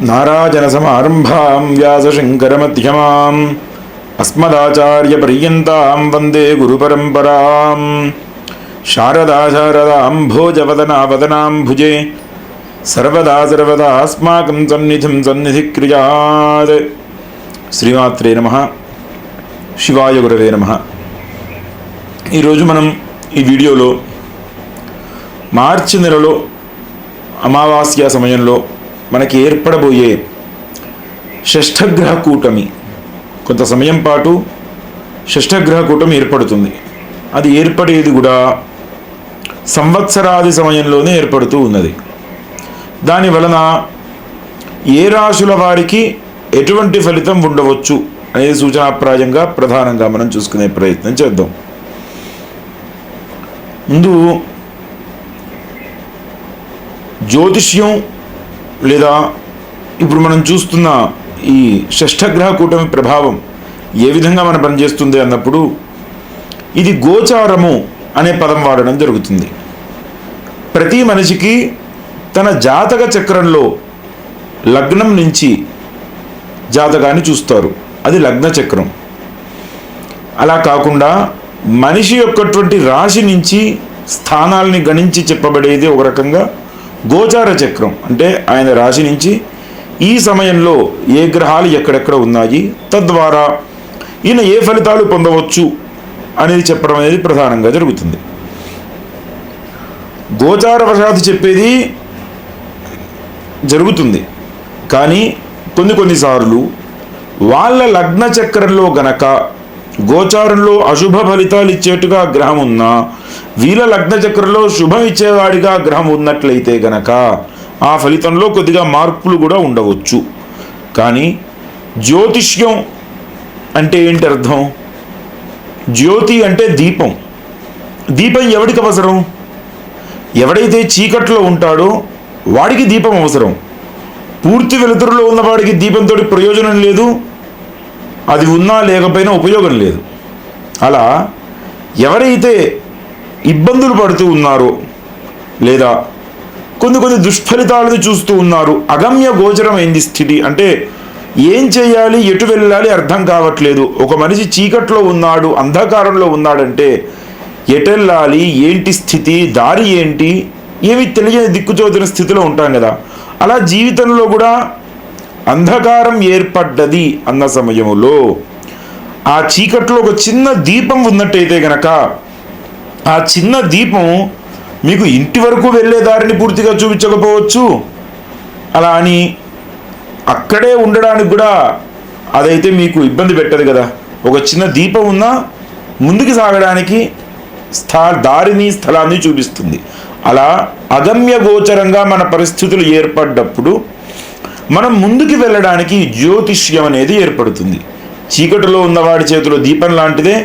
నారాజనసమారంభాం వ్యాసశంకరమధ్యమాం అస్మదాచార్యపర్యంతాం వందే గురుపరంపరాం శారదా శారదాం భోజవదనావదనాం భుజే సర్వదా సర్వదా అస్మాకం సన్నిధిం సన్నిధిక్రియాత్ శ్రీమాత్రే నమ శివాయ గురవే నమ ఈరోజు మనం ఈ వీడియోలో మార్చి నెలలో అమావాస్య సమయంలో మనకి ఏర్పడబోయే షష్ఠగ్రహ కూటమి కొంత సమయం పాటు షష్ఠగ్రహ కూటమి ఏర్పడుతుంది. అది ఏర్పడేది కూడా సంవత్సరాది సమయంలోనే ఏర్పడుతూ ఉన్నది. దాని వలన ఏ రాశుల వారికి ఎటువంటి ఫలితం ఉండవచ్చు అనేది సూచనాప్రాయంగా ప్రధానంగా మనం చూసుకునే ప్రయత్నం చేద్దాం. ముందు జ్యోతిష్యం లేదా ఇప్పుడు మనం చూస్తున్న ఈ షష్ఠగ్రహ కూటమి ప్రభావం ఏ విధంగా మన పనిచేస్తుంది అన్నప్పుడు ఇది గోచారము అనే పదం వాడడం జరుగుతుంది. ప్రతి మనిషికి తన జాతక చక్రంలో లగ్నం నుంచి జాతకాన్ని చూస్తారు. అది లగ్న చక్రం. అలా కాకుండా మనిషి యొక్కటువంటి రాశి నుంచి స్థానాల్ని గణించి చెప్పబడేది ఒక రకంగా గోచార చక్రం అంటే ఆయన రాశి నుంచి ఈ సమయంలో ఏ గ్రహాలు ఎక్కడెక్కడ ఉన్నాయి తద్వారా ఈయన ఏ ఫలితాలు పొందవచ్చు అనేది చెప్పడం అనేది ప్రధానంగా జరుగుతుంది. గోచార వశాత్తు చెప్పేది జరుగుతుంది. కానీ కొన్ని కొన్నిసార్లు వాళ్ళ లగ్న చక్రంలో గనక గోచారంలో అశుభ ఫలితాలు ఇచ్చేట్టుగా గ్రహం ఉన్నా వీళ్ళ లగ్న చక్రంలో శుభం ఇచ్చేవాడిగా గ్రహం ఉన్నట్లయితే గనక ఆ ఫలితంలో కొద్దిగా మార్పులు కూడా ఉండవచ్చు. కానీ జ్యోతిష్యం అంటే ఏంటి అర్థం? జ్యోతి అంటే దీపం. దీపం ఎవడికి అవసరం? ఎవడైతే చీకట్లో ఉంటాడో వాడికి దీపం అవసరం. పూర్తి వెలుతురులో ఉన్నవాడికి దీపంతో ప్రయోజనం లేదు. అది ఉన్నా లేకపోయినా ఉపయోగం లేదు. అలా ఎవరైతే ఇబ్బందులు పడుతూ ఉన్నారు. లేదా కొన్ని కొన్ని దుష్ఫలితాలను చూస్తూ ఉన్నారు. అగమ్య గోచరమైంది స్థితి? అంటే ఏం చేయాలి? ఎటు వెళ్ళాలి? అర్థం కావట్లేదు. ఒక మనిషి చీకట్లో ఉన్నాడు అంధకారంలో ఉన్నాడంటే ఎటెళ్ళాలి? ఏంటి స్థితి? దారి ఏంటి? ఏమి తెలియని దిక్కుచోదిన స్థితిలో ఉంటాం కదా. అలా జీవితంలో కూడా అంధకారం ఏర్పడ్డది అన్న సమయములో ఆ చీకట్లో ఒక చిన్న దీపం ఉన్నట్టయితే గనక ఆ చిన్న దీపం మీకు ఇంటి వరకు వెళ్ళే దారిని పూర్తిగా చూపించకపోవచ్చు. అలా అని అక్కడే ఉండడానికి కూడా అదైతే మీకు ఇబ్బంది పెట్టదు కదా. ఒక చిన్న దీపం ఉన్నా ముందుకు సాగడానికి స్థా దారిని స్థలాన్ని చూపిస్తుంది. అలా అగమ్య గోచరంగా మన పరిస్థితులు ఏర్పడ్డప్పుడు మనం ముందుకు వెళ్ళడానికి జ్యోతిష్యం అనేది ఏర్పడుతుంది. చీకటిలో ఉన్నవాడి చేతిలో దీపం లాంటిదే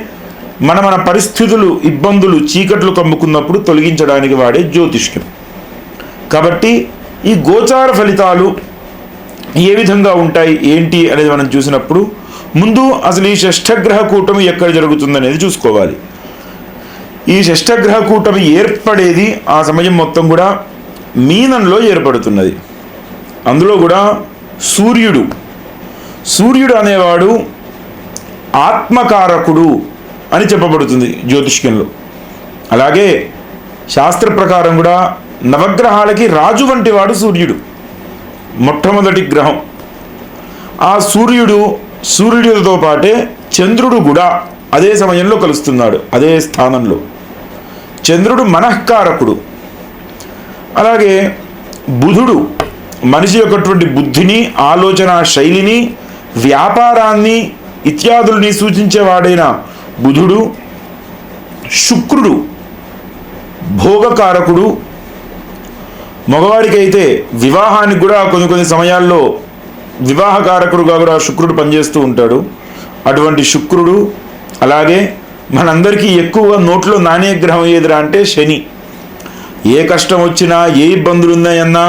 మన మన పరిస్థితులు ఇబ్బందులు చీకట్లు కమ్ముకున్నప్పుడు తొలగించడానికి వాడే జ్యోతిష్యం కాబట్టి ఈ గోచార ఫలితాలు ఏ విధంగా ఉంటాయి ఏంటి అనేది మనం చూసినప్పుడు ముందు అసలు ఈ షష్ఠగ్రహ కూటమి ఎక్కడ జరుగుతుందనేది చూసుకోవాలి. ఈ షష్ఠగ్రహ కూటమి ఏర్పడేది ఆ సమయం మొత్తం కూడా మీనంలో ఏర్పడుతున్నది. అందులో కూడా సూర్యుడు. సూర్యుడు అనేవాడు ఆత్మకారకుడు. అని చెప్పబడుతుంది జ్యోతిష్యంలో. అలాగే శాస్త్ర ప్రకారం కూడా నవగ్రహాలకి రాజు వంటి వాడు సూర్యుడు. మొట్టమొదటి గ్రహం. ఆ సూర్యుడు సూర్యుడితో పాటే చంద్రుడు కూడా అదే సమయంలో కలుస్తున్నాడు అదే స్థానంలో. చంద్రుడు మనఃకారకుడు. అలాగే బుధుడు మనిషి యొక్కటువంటి బుద్ధిని ఆలోచన శైలిని వ్యాపారాన్ని ఇత్యాదుల్ని సూచించేవాడైన బుధుడు శుక్రుడు భోగకారకుడు. మగవాడికైతే వివాహానికి కూడా కొన్ని కొన్ని సమయాల్లో వివాహకారకుడుగా కూడా శుక్రుడు పనిచేస్తూ ఉంటాడు. అటువంటి శుక్రుడు అలాగే మనందరికీ ఎక్కువగా నోట్లో నాణ్య గ్రహం ఏదిరా అంటే శని. ఏ కష్టం వచ్చినా ఏ ఇబ్బందులు ఉన్నాయన్నా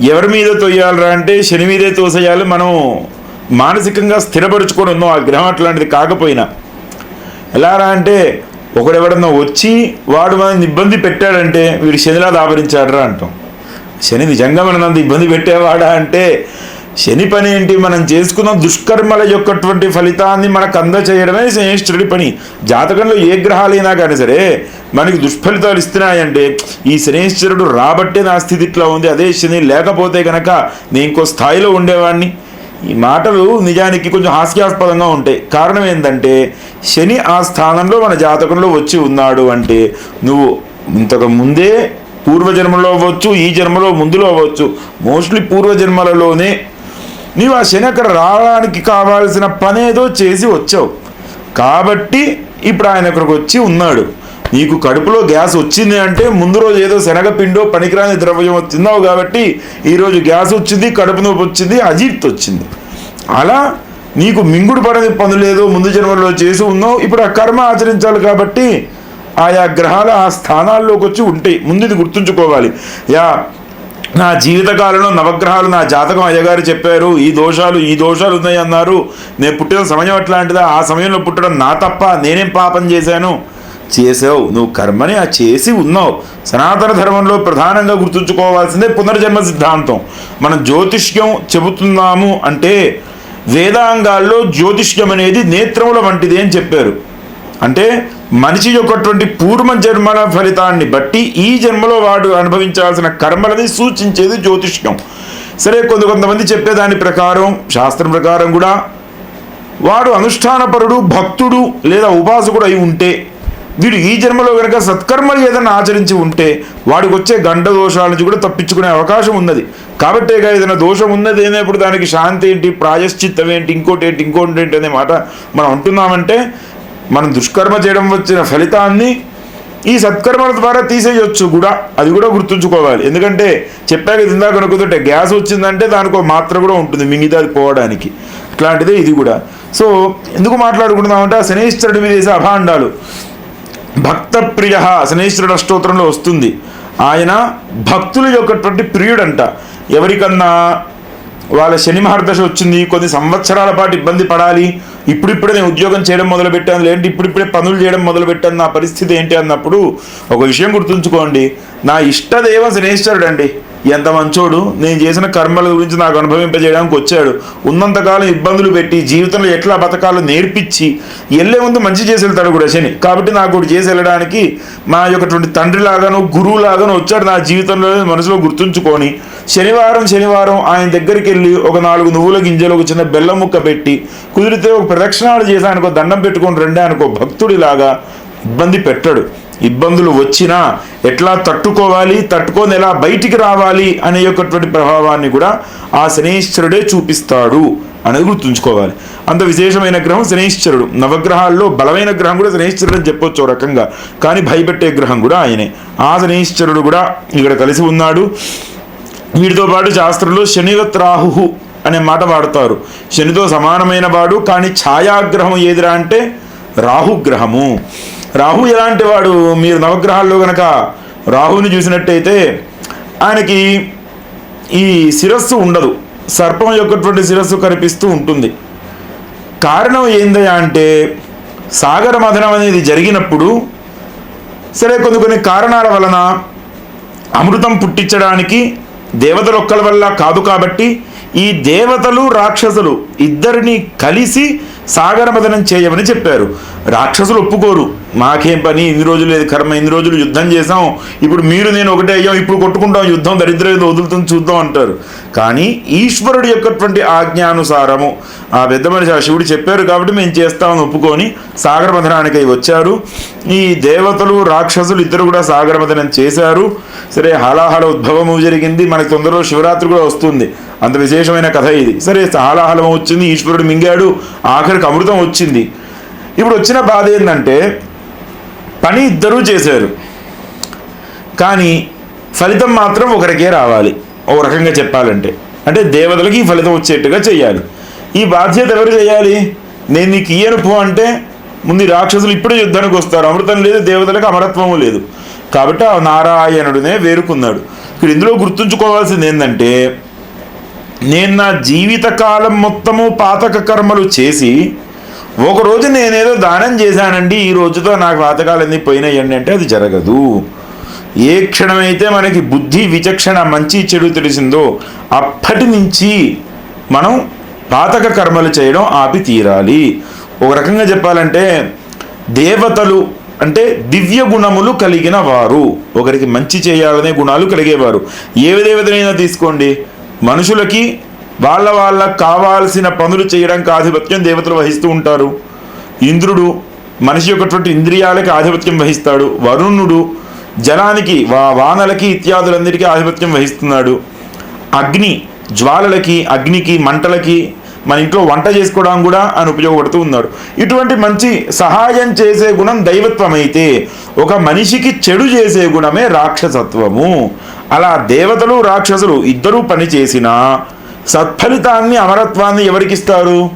ఎవరి మీద తోయాలరా అంటే శని మీదే తోసేయాలి. మనం మానసికంగా స్థిరపరుచుకొని ఉన్నాం. ఆ గ్రహం అట్లాంటిది కాకపోయినా. ఎలారా అంటే ఒకడెవడన్నా వచ్చి వాడు మనల్ని ఇబ్బంది పెట్టాడంటే వీడు శనిలా దాపరించాడరా అంటాం. శని నిజంగా మనల్ని ఇబ్బంది పెట్టేవాడా అంటే శని పని ఏంటి? మనం చేసుకున్న దుష్కర్మల యొక్కటువంటి ఫలితాన్ని మనకు అందచేయడమే శనిష్ఠుడి పని. జాతకంలో ఏ గ్రహాలైనా కానీ సరే మనకి దుష్ఫలితాలు ఇస్తున్నాయంటే ఈ శనిశ్వరుడు రాబట్టే నా స్థితి ఇట్లా ఉంది అదే శని లేకపోతే కనుక నేను ఇంకో స్థాయిలో ఉండేవాడిని ఈ మాటలు నిజానికి కొంచెం హాస్యాస్పదంగా ఉంటాయి. కారణం ఏంటంటే శని ఆ స్థానంలో మన జాతకంలో వచ్చి ఉన్నాడు అంటే నువ్వు ఇంతకు ముందే పూర్వజన్మలో అవ్వచ్చు ఈ జన్మలో ముందులో అవ్వచ్చు. మోస్ట్లీ పూర్వజన్మలలోనే నీవు ఆ శని అక్కడ రావడానికి కావాల్సిన పనేదో చేసి వచ్చావు. కాబట్టి ఇప్పుడు ఆయన అక్కడికి వచ్చి ఉన్నాడు. నీకు కడుపులో గ్యాస్ వచ్చింది అంటే ముందు రోజు ఏదో శనగపిండో పనికిరాని ద్రవ్యం తిన్నావు కాబట్టి ఈరోజు గ్యాస్ వచ్చింది కడుపు నొప్పి వచ్చింది అజీర్తి వచ్చింది. అలా నీకు మింగుడు పడని పనులు ముందు జన్మలో చేసి ఉన్నావు ఇప్పుడు ఆ కర్మ ఆచరించాలి కాబట్టి ఆయా గ్రహాలు ఆ స్థానాల్లోకి వచ్చి ఉంటాయి. ముందు ఇది గుర్తుంచుకోవాలి. యా నా జీవితకాలంలో నవగ్రహాలు నా జాతకం అయ్యగారు చెప్పారు ఈ దోషాలు ఈ దోషాలు ఉన్నాయి అన్నారు. నేను పుట్టిన సమయం అట్లాంటిదా? ఆ సమయంలో పుట్టడం నా తప్ప నేనేం పాపం చేశాను? చేసావు. నువ్వు కర్మని ఆ చేసి ఉన్నావు. సనాతన ధర్మంలో ప్రధానంగా గుర్తుంచుకోవాల్సిందే పునర్జన్మ సిద్ధాంతం. మనం జ్యోతిష్యం చెబుతున్నాము అంటే వేదాంగాల్లో జ్యోతిష్యం అనేది నేత్రముల వంటిది అని చెప్పారు. అంటే మనిషి యొక్కటువంటి పూర్వ జన్మల ఫలితాన్ని బట్టి ఈ జన్మలో వాడు అనుభవించాల్సిన కర్మలని సూచించేది జ్యోతిష్యం. సరే కొంత కొంతమంది చెప్పేదాని ప్రకారం శాస్త్రం ప్రకారం కూడా వాడు అనుష్ఠానపరుడు భక్తుడు లేదా ఉపాసకుడు అయి ఉంటే వీడు ఈ జన్మలో కనుక సత్కర్మలు ఏదైనా ఆచరించి ఉంటే వాడికి వచ్చే గండ దోషాల నుంచి కూడా తప్పించుకునే అవకాశం ఉన్నది. కాబట్టేగా ఏదైనా దోషం ఉన్నది అయినప్పుడు దానికి శాంతి ఏంటి ప్రాయశ్చిత్తం ఏంటి ఇంకోటి ఏంటి ఇంకోటి ఏంటి అనే మాట మనం అంటున్నామంటే మనం దుష్కర్మ చేయడం వచ్చిన ఫలితాన్ని ఈ సత్కర్మల ద్వారా తీసేయొచ్చు కూడా. అది కూడా గుర్తుంచుకోవాలి. ఎందుకంటే చెప్పాక ఇది ఇందాక అనుకుంటుంటే గ్యాస్ వచ్చిందంటే దానికి ఒక మాత్ర కూడా ఉంటుంది మిగతా అది పోవడానికి. ఇట్లాంటిదే ఇది కూడా. సో ఎందుకు మాట్లాడుకుంటున్నామంటే ఆ శనేశ్వరుడి మీద వేసే అభాండాలు. భక్త ప్రియ శనేశ్వరుడు అష్టోత్తరంలో వస్తుంది. ఆయన భక్తుల యొక్కటువంటి ప్రియుడంట. ఎవరికన్నా వాళ్ళ శని మహర్దశ వచ్చింది కొన్ని సంవత్సరాల పాటు ఇబ్బంది పడాలి ఇప్పుడిప్పుడే నేను ఉద్యోగం చేయడం మొదలుపెట్టాను లేదంటే ఇప్పుడిప్పుడే పనులు చేయడం మొదలుపెట్టాను నా పరిస్థితి ఏంటి అన్నప్పుడు ఒక విషయం గుర్తుంచుకోండి. నా ఇష్టదేవ శనేశ్వరుడు అండి ఎంత మంచోడు నేను చేసిన కర్మల గురించి నాకు అనుభవింపజేయడానికి వచ్చాడు. ఉన్నంతకాలం ఇబ్బందులు పెట్టి జీవితంలో ఎట్లా బతకాలో నేర్పించి వెళ్ళే ముందు మంచి చేసి వెళ్తాడు కూడా శని. కాబట్టి నాకు ఒకటి చేసి వెళ్ళడానికి మా యొక్కటువంటి తండ్రి లాగాను గురువు లాగాను వచ్చాడు నా జీవితంలో మనసులో గుర్తుంచుకొని. శనివారం శనివారం ఆయన దగ్గరికి వెళ్ళి ఒక నాలుగు నువ్వుల గింజలు ఒక చిన్న బెల్లం ముక్క పెట్టి కుదిరితే ఒక ప్రదక్షిణాలు చేసి ఆయనకు దండం పెట్టుకొని రెండే అనుకో భక్తుడిలాగా ఇబ్బంది పెట్టాడు. ఇబ్బందులు వచ్చినా ఎట్లా తట్టుకోవాలి తట్టుకొని ఎలా బయటికి రావాలి అనే యొక్కటువంటి ప్రభావాన్ని కూడా ఆ శనీశ్వరుడే చూపిస్తాడు అనేది గుర్తుంచుకోవాలి. అంత విశేషమైన గ్రహం శనీశ్వరుడు. నవగ్రహాల్లో బలమైన గ్రహం కూడా శనీశ్వరుడు అని చెప్పొచ్చు రకంగా. కానీ భయపెట్టే గ్రహం కూడా ఆయనే. ఆ శనీశ్వరుడు కూడా ఇక్కడ కలిసి ఉన్నాడు. వీటితో పాటు శాస్త్రంలో శనివత్ రాహు అనే మాట వాడతారు. శనితో సమానమైన వాడు కానీ ఛాయాగ్రహం ఏదిరా అంటే రాహుగ్రహము. రాహు ఎలాంటి వాడు? మీరు నవగ్రహాల్లో గనక రాహుని చూసినట్టయితే ఆయనకి ఈ శిరస్సు ఉండదు. సర్పం యొక్కటువంటి శిరస్సు కనిపిస్తూ ఉంటుంది. కారణం ఏందయ్యా అంటే సాగర మథనం అనేది జరిగినప్పుడు సరే కొన్ని కొన్ని కారణాల వలన అమృతం పుట్టించడానికి దేవతలు ఒక్కల వల్ల కాదు కాబట్టి ఈ దేవతలు రాక్షసులు ఇద్దరిని కలిసి సాగరమదనం చేయమని చెప్పారు. రాక్షసులు ఒప్పుకోరు. మాకేం పని? ఇన్ని రోజులు లేదు కర్మ ఇన్ని రోజులు యుద్ధం చేసాం ఇప్పుడు మీరు నేను ఒకటే అయ్యాం ఇప్పుడు కొట్టుకుంటాం యుద్ధం దరిద్రం వదులుతుంది చూద్దాం అంటారు. కానీ ఈశ్వరుడు యొక్కటువంటి ఆజ్ఞానుసారము ఆ పెద్ద మనిషి ఆ శివుడు చెప్పారు కాబట్టి మేము చేస్తామని ఒప్పుకొని సాగరమథనానికి వచ్చారు. ఈ దేవతలు రాక్షసులు ఇద్దరు కూడా సాగరమథనం చేశారు. సరే హలాహల ఉద్భవము జరిగింది. మనకి తొందరలో శివరాత్రి కూడా వస్తుంది. అంత విశేషమైన కథ ఇది. సరే హాలాహలం వచ్చింది ఈశ్వరుడు మింగాడు ఆఖరికి అమృతం వచ్చింది. ఇప్పుడు వచ్చిన బాధ ఏంటంటే పని ఇద్దరూ చేశారు. కానీ ఫలితం మాత్రం ఒకరికే రావాలి. ఒక రకంగా చెప్పాలంటే. అంటే దేవతలకి ఈ ఫలితం వచ్చేట్టుగా చేయాలి ఈ బాధ్యత ఎవరు చేయాలి? నేను నీకు ఇయ్యను పో అంటే ముందు రాక్షసులు ఇప్పుడే యుద్ధానికి వస్తారు. అమృతం లేదు దేవతలకు అమరత్వము లేదు. కాబట్టి ఆ నారాయణుడినే వేరుకున్నాడు. ఇక్కడ ఇందులో గుర్తుంచుకోవాల్సింది ఏంటంటే నేను నా జీవితకాలం మొత్తము పాతక కర్మలు చేసి ఒకరోజు నేనేదో దానం చేశానండి ఈ రోజుతో నాకు పాతకాలన్నీ పోయినాయండి అంటే అది జరగదు. ఏ క్షణమైతే మనకి బుద్ధి విచక్షణ మంచి చెడు తెలిసిందో అప్పటి నుంచి మనం పాతక కర్మలు చేయడం ఆపి తీరాలి. ఒక రకంగా చెప్పాలంటే దేవతలు అంటే దివ్య గుణములు కలిగిన వారు. ఒకరికి మంచి చేయాలనే గుణాలు కలిగేవారు. ఏ దేవతనైనా తీసుకోండి. మనుషులకి వాళ్ళ వాళ్ళ కావాల్సిన పనులు చేయడానికి ఆధిపత్యం దేవతలు వహిస్తూ ఉంటారు. ఇంద్రుడు మనిషి యొక్కటువంటి ఇంద్రియాలకి ఆధిపత్యం వహిస్తాడు. వరుణుడు జలానికి వా వానలకి ఇత్యాదులందరికీ ఆధిపత్యం వహిస్తున్నాడు. అగ్ని జ్వాలలకి అగ్నికి మంటలకి మన ఇంట్లో వంట చేసుకోవడానికి కూడా ఆయన ఉపయోగపడుతూ ఉన్నాడు ఇటువంటి మంచి సహాయం చేసే గుణం దైవత్వం అయితే ఒక మనిషికి చెడు చేసే గుణమే రాక్షసత్వము. అలా దేవతలు రాక్షసులు ఇద్దరూ పని చేసినా సత్ఫలితాన్ని అమరత్వాన్ని ఎవరికిస్తారు?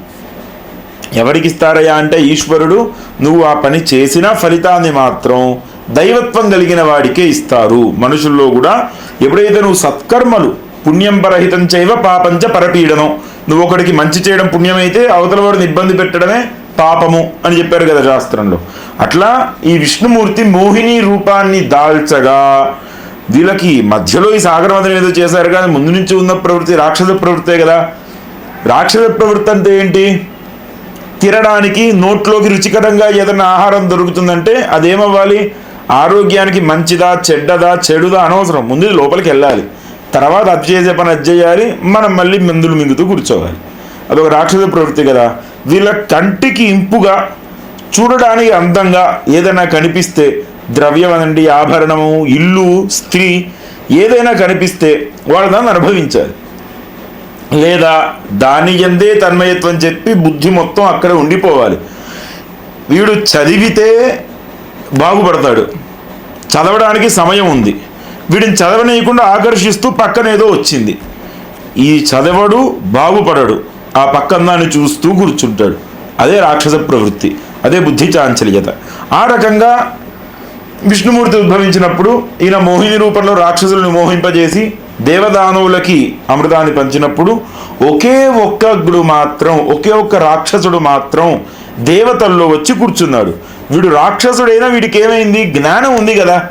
ఎవరికిస్తారయ్యా అంటే ఈశ్వరుడు. నువ్వు ఆ పని చేసిన ఫలితాన్ని మాత్రం దైవత్వం కలిగిన వాడికే ఇస్తారు. మనుషుల్లో కూడా ఎప్పుడైతే నువ్వు సత్కర్మలు పుణ్యం పరహితం పాపంచ పరపీడనం నువ్వు ఒకడికి మంచి చేయడం పుణ్యమైతే అవతల వాడిని ఇబ్బంది పెట్టడమే పాపము అని చెప్పారు కదా శాస్త్రంలో. అట్లా ఈ విష్ణుమూర్తి మోహిని రూపాన్ని దాల్చగా వీళ్ళకి మధ్యలో ఈ సాగరమదం ఏదో చేశారు కానీ ముందు నుంచి ఉన్న ప్రవృత్తి రాక్షస ప్రవృత్తే కదా. రాక్షస ప్రవృత్తి అంటే ఏంటి? తినడానికి నోట్లోకి రుచికరంగా ఏదైనా ఆహారం దొరుకుతుందంటే అదేమవ్వాలి? ఆరోగ్యానికి మంచిదా చెడ్డదా చెడుదా అనవసరం. ముందు లోపలికి వెళ్ళాలి. తర్వాత అది చేసే పని అది చేయాలి మనం మళ్ళీ మందులు మింగుతూ కూర్చోవాలి. అదొక రాక్షస ప్రవృత్తి కదా. వీళ్ళ కంటికి ఇంపుగా చూడడానికి అందంగా ఏదైనా కనిపిస్తే ద్రవ్యం అనండి ఆభరణము ఇల్లు స్త్రీ ఏదైనా కనిపిస్తే వాళ్ళు దాన్ని అనుభవించాలి. లేదా దాని ఎందే తన్మయత్వం చెప్పి బుద్ధి మొత్తం అక్కడ ఉండిపోవాలి. వీడు చదివితే బాగుపడతాడు. చదవడానికి సమయం ఉంది. వీడిని చదవనీయకుండా ఆకర్షిస్తూ పక్కన ఏదో వచ్చింది. ఈ చదవడు బాగుపడడు. ఆ పక్కన దాన్ని చూస్తూ కూర్చుంటాడు. అదే రాక్షస ప్రవృత్తి అదే బుద్ధి చాంచల్యత. ఆ రకంగా విష్ణుమూర్తి ఉద్భవించినప్పుడు ఈయన మోహిని రూపంలో రాక్షసులను మోహింపజేసి దేవదానవులకి అమృతాన్ని పంచినప్పుడు ఒకే ఒక్కడు మాత్రం ఒకే ఒక్క రాక్షసుడు మాత్రం దేవతల్లో వచ్చి కూర్చున్నాడు. వీడు రాక్షసుడైనా వీడికి ఏమైంది జ్ఞానం ఉంది కదా.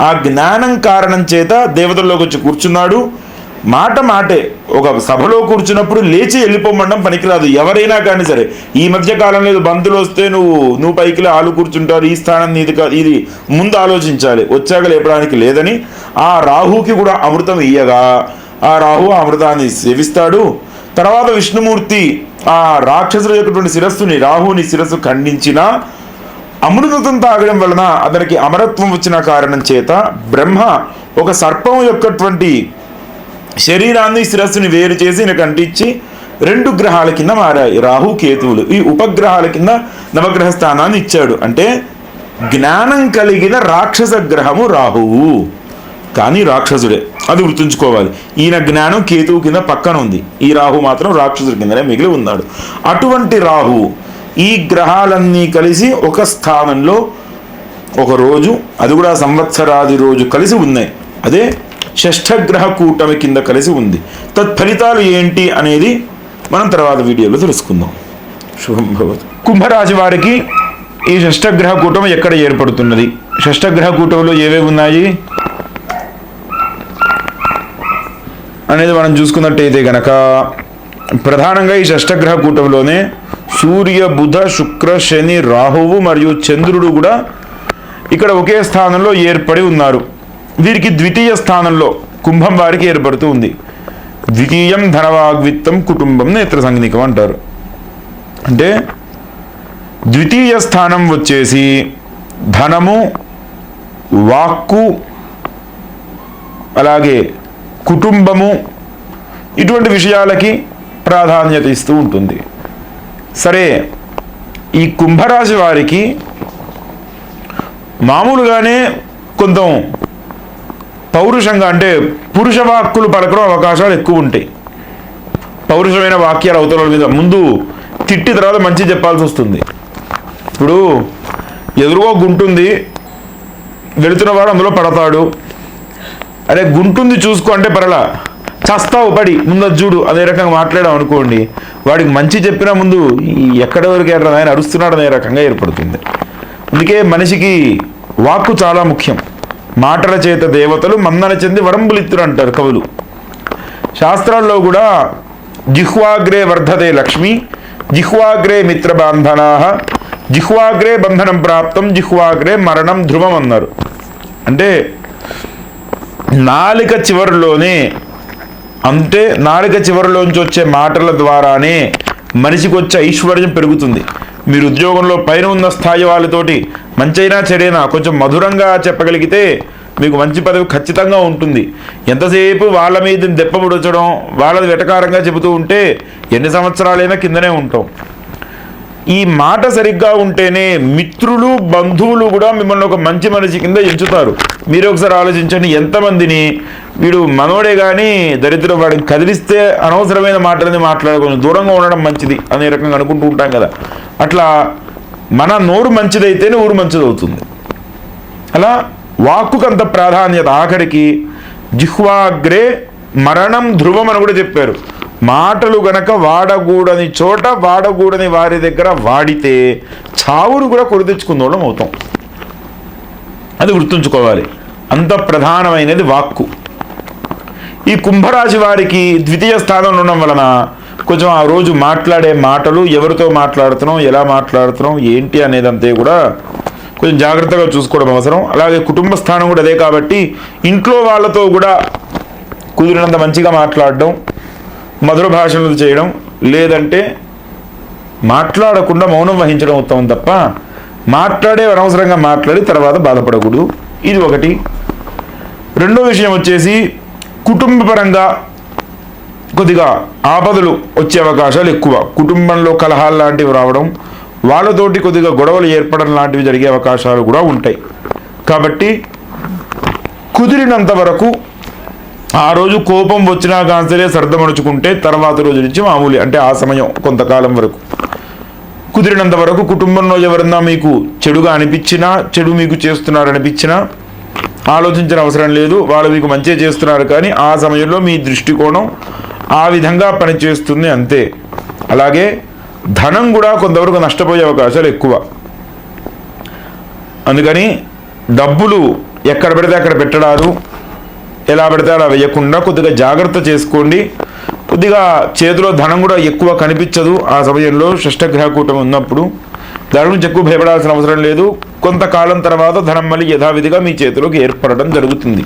ఆ జ్ఞానం కారణం చేత దేవతల్లోకి వచ్చి కూర్చున్నాడు. మాట మాటే. ఒక సభలో కూర్చున్నప్పుడు లేచి వెళ్ళిపోమండం పనికిరాదు. ఎవరైనా కానీ సరే ఈ మధ్య కాలంలో బంతులు వస్తే నువ్వు నువ్వు పైకిలే ఆలు కూర్చుంటారు ఈ స్థానం నీది కాదు ఇది ముందు ఆలోచించాలి. వచ్చాక లేపడానికి లేదని ఆ రాహుకి కూడా అమృతం ఇయ్యగా. ఆ రాహు అమృతాన్ని సేవిస్తాడు. తర్వాత విష్ణుమూర్తి ఆ రాక్షసుల యొక్కటువంటి శిరస్సుని రాహుని శిరస్సు ఖండించిన అమృతం తాగడం వలన అతనికి అమరత్వం వచ్చిన కారణం చేత బ్రహ్మ ఒక సర్పం యొక్కటువంటి శరీరాన్ని శిరస్సుని వేరు చేసి ఈయనకు అంటించి రెండు గ్రహాల కింద మారాయి. రాహు కేతువులు. ఈ ఉపగ్రహాల కింద నవగ్రహ స్థానాన్ని ఇచ్చాడు. అంటే జ్ఞానం కలిగిన రాక్షస గ్రహము రాహువు. కానీ రాక్షసుడే. అది గుర్తుంచుకోవాలి. ఈయన జ్ఞానం కేతువు కింద పక్కన ఉంది. ఈ రాహు మాత్రం రాక్షసుడి కిందనే మిగిలి ఉన్నాడు. అటువంటి రాహు ఈ గ్రహాలన్నీ కలిసి ఒక స్థానంలో ఒక రోజు అది కూడా సంవత్సరాది రోజు కలిసి ఉన్నాయి. అదే షష్ఠగ్రహ కూటమి కింద కలిసి ఉంది. తత్ఫలితాలు ఏంటి అనేది మనం తర్వాత వీడియోలో తెలుసుకుందాం. శుభం భవతు. కుంభరాశి వారికి ఈ షష్ఠగ్రహ కూటమి ఎక్కడ ఏర్పడుతున్నది? షష్ఠగ్రహ కూటమిలో ఏవేవి ఉన్నాయి? అనేది మనం చూసుకున్నట్టయితే గనక ప్రధానంగా ఈ షష్ఠగ్రహ కూటమిలోనే సూర్య బుధ శుక్ర శని రాహువు మరియు చంద్రుడు కూడా ఇక్కడ ఒకే స్థానంలో ఏర్పడి ఉన్నారు. వీరికి ద్వితీయ స్థానంలో కుంభం వారికి ఏర్పడుతూ ఉంది. ద్వితీయం ధనవాగ్విత్తం కుటుంబం నేత్ర సంగనికం అంటారు. అంటే ద్వితీయ స్థానం వచ్చేసి ధనము వాక్కు అలాగే కుటుంబము ఇటువంటి విషయాలకి ప్రాధాన్యత ఇస్తూ ఉంటుంది. సరే ఈ కుంభరాశి వారికి మామూలుగానే కొంత పౌరుషంగా అంటే పురుష వాక్కులు పలకడం అవకాశాలు ఎక్కువ ఉంటాయి. పౌరుషమైన వాక్యాలు అవతల మీద ముందు తిట్టి తర్వాత మంచి చెప్పాల్సి వస్తుంది. ఇప్పుడు ఎదురుగా గుంటుంది వెళుతున్నవాడు అందులో పడతాడు. అరే గుంటుంది చూసుకో అంటే పరలా చస్తావు పడి ముందు చూడు అదే రకంగా మాట్లాడాం అనుకోండి వాడికి మంచి చెప్పిన ముందు ఈ ఎక్కడి వరకు ఎర్ర ఆయన అరుస్తున్నాడు అనే రకంగా ఏర్పడుతుంది. అందుకే మనిషికి వాక్కు చాలా ముఖ్యం. మాటల చేత దేవతలు మందన చెంది వరంబులిత్తులు అంటారు కవులు. శాస్త్రాల్లో కూడా జిహ్వాగ్రే వర్ధతే లక్ష్మి జిహ్వాగ్రే మిత్రబాంధనా జిహ్వాగ్రే బంధనం ప్రాప్తం జిహ్వాగ్రే మరణం ధ్రువం అన్నారు అంటే నాలిక చివరిలోనే అంటే నాలుక చివరిలోంచి వచ్చే మాటల ద్వారానే మనిషికి వచ్చే ఐశ్వర్యం పెరుగుతుంది. మీరు ఉద్యోగంలో పైన ఉన్న స్థాయి వాళ్ళతోటి మంచైనా చెడైనా కొంచెం మధురంగా చెప్పగలిగితే మీకు మంచి పదవి ఖచ్చితంగా ఉంటుంది. ఎంతసేపు వాళ్ళ మీద దెప్పబుడచడం వాళ్ళది వెటకారంగా చెబుతూ ఉంటే ఎన్ని సంవత్సరాలైనా కిందనే ఉంటాం. ఈ మాట సరిగ్గా ఉంటేనే మిత్రులు బంధువులు కూడా మిమ్మల్ని ఒక మంచి మనిషి కింద ఎంచుతారు. మీరు ఒకసారి ఆలోచించండి ఎంతమందిని వీడు మనోడే కానీ దరిద్ర వాడిని కదిలిస్తే అనవసరమైన మాటలని మాట్లాడుకొని దూరంగా ఉండడం మంచిది అనే రకంగా అనుకుంటూ ఉంటాం కదా. అట్లా మన నోరు మంచిదైతేనే ఊరు మంచిదవుతుంది. అలా వాక్కుకు అంత ప్రాధాన్యత. ఆఖరికి జిహ్వాగ్రే మరణం ధ్రువం అని కూడా చెప్పారు. మాటలు గనక వాడకూడని చోట వాడకూడని వారి దగ్గర వాడితే చావును కూడా కొరితెచ్చుకుందోళం అవుతాం. అది గుర్తుంచుకోవాలి. అంత ప్రధానమైనది వాక్కు. ఈ కుంభరాశి వారికి ద్వితీయ స్థానంలో ఉండడం వలన కొంచెం ఆ రోజు మాట్లాడే మాటలు ఎవరితో మాట్లాడుతున్నాం ఎలా మాట్లాడుతున్నాం ఏంటి అనేదంతే కూడా కొంచెం జాగ్రత్తగా చూసుకోవడం అవసరం. అలాగే కుటుంబ స్థానం కూడా అదే కాబట్టి ఇంట్లో వాళ్ళతో కూడా కుదిరినంత మంచిగా మాట్లాడడం మధుర భాషలు చేయడం లేదంటే మాట్లాడకుండా మౌనం వహించడం ఉత్తమం తప్ప మాట్లాడే అనవసరంగా మాట్లాడి తర్వాత బాధపడకూడదు. ఇది ఒకటి. రెండో విషయం వచ్చేసి కుటుంబపరంగా కొద్దిగా ఆపదలు వచ్చే అవకాశాలు ఎక్కువ. కుటుంబంలో కలహాలు లాంటివి రావడం వాళ్ళతోటి కొద్దిగా గొడవలు ఏర్పడడం లాంటివి జరిగే అవకాశాలు కూడా ఉంటాయి. కాబట్టి కుదిరినంత వరకు ఆ రోజు కోపం వచ్చినా కానీ సరే తర్వాత రోజు నుంచి మామూలు అంటే ఆ సమయం కొంతకాలం వరకు. కుదిరినంత వరకు కుటుంబంలో ఎవరన్నా మీకు చెడుగా అనిపించినా చెడు మీకు చేస్తున్నారు అనిపించినా ఆలోచించిన అవసరం లేదు వాళ్ళు మీకు మంచిగా చేస్తున్నారు కానీ ఆ సమయంలో మీ దృష్టికోణం ఆ విధంగా పనిచేస్తుంది అంతే. అలాగే ధనం కూడా కొంతవరకు నష్టపోయే అవకాశాలు ఎక్కువ. అందుకని డబ్బులు ఎక్కడ పెడితే అక్కడ పెట్టడాలు ఎలా పెడితే అలా వేయకుండా కొద్దిగా జాగ్రత్త చేసుకోండి. కొద్దిగా చేతిలో ధనం కూడా ఎక్కువ కనిపించదు. ఆ సమయంలో షష్టగ్రహ కూటమి ఉన్నప్పుడు దాని గురించి ఎక్కువ భయపడాల్సిన అవసరం లేదు. కొంతకాలం తర్వాత ధనం మళ్ళీ యథావిధిగా మీ చేతిలోకి ఏర్పడడం జరుగుతుంది.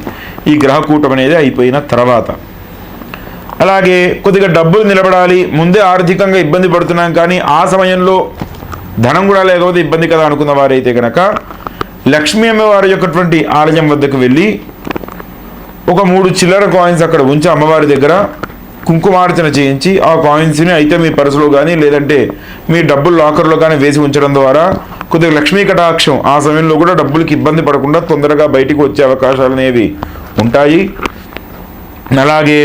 ఈ గ్రహకూటం అనేది అయిపోయిన తర్వాత. అలాగే కొద్దిగా డబ్బులు నిలబడాలి. ముందే ఆర్థికంగా ఇబ్బంది పడుతున్నాం కానీ ఆ సమయంలో ధనం కూడా లేకపోతే ఇబ్బంది కదా అనుకున్న వారైతే కనుక లక్ష్మీ అమ్మవారి యొక్కటువంటి ఆలయం వద్దకు వెళ్ళి ఒక మూడు చిల్లర కాయిన్స్ అక్కడ ఉంచి అమ్మవారి దగ్గర కుంకుమార్చన చేయించి ఆ కాయిన్స్ని అయితే మీ పర్సులో కానీ లేదంటే మీ డబ్బులు లాకర్లో కానీ వేసి ఉంచడం ద్వారా కొద్దిగా లక్ష్మీ కటాక్షం ఆ సమయంలో కూడా డబ్బులకి ఇబ్బంది పడకుండా తొందరగా బయటికి వచ్చే అవకాశాలు అనేవి ఉంటాయి. అలాగే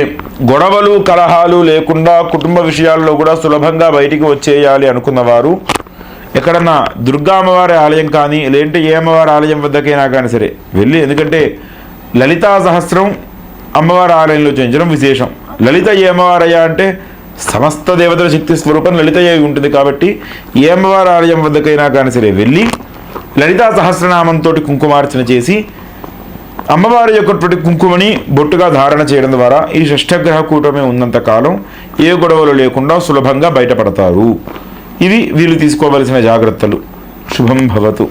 గొడవలు కలహాలు లేకుండా కుటుంబ విషయాల్లో కూడా సులభంగా బయటికి వచ్చేయాలి అనుకున్నవారు ఎక్కడన్నా దుర్గా అమ్మవారి ఆలయం కానీ లేదంటే ఏ అమ్మవారి ఆలయం వద్దకైనా కానీ సరే వెళ్ళి ఎందుకంటే లలితా సహస్రం అమ్మవారి ఆలయంలో చేయించడం విశేషం. లలిత ఏ అమ్మవారయ్యా అంటే సమస్త దేవతల శక్తి స్వరూపం లలితయ్య ఉంటుంది కాబట్టి ఏ అమ్మవారి ఆలయం వద్దకైనా కానీ సరే వెళ్ళి లలితా సహస్రనామంతో కుంకుమార్చన చేసి అమ్మవారి యొక్కటువంటి కుంకుమని బొట్టుగా ధారణ చేయడం ద్వారా ఈ షష్ఠగ్రహ కూటమి ఉన్నంత కాలం ఏ గొడవలు లేకుండా సులభంగా బయటపడతారు. ఇవి వీళ్ళు తీసుకోవలసిన జాగ్రత్తలు. శుభం భవతు.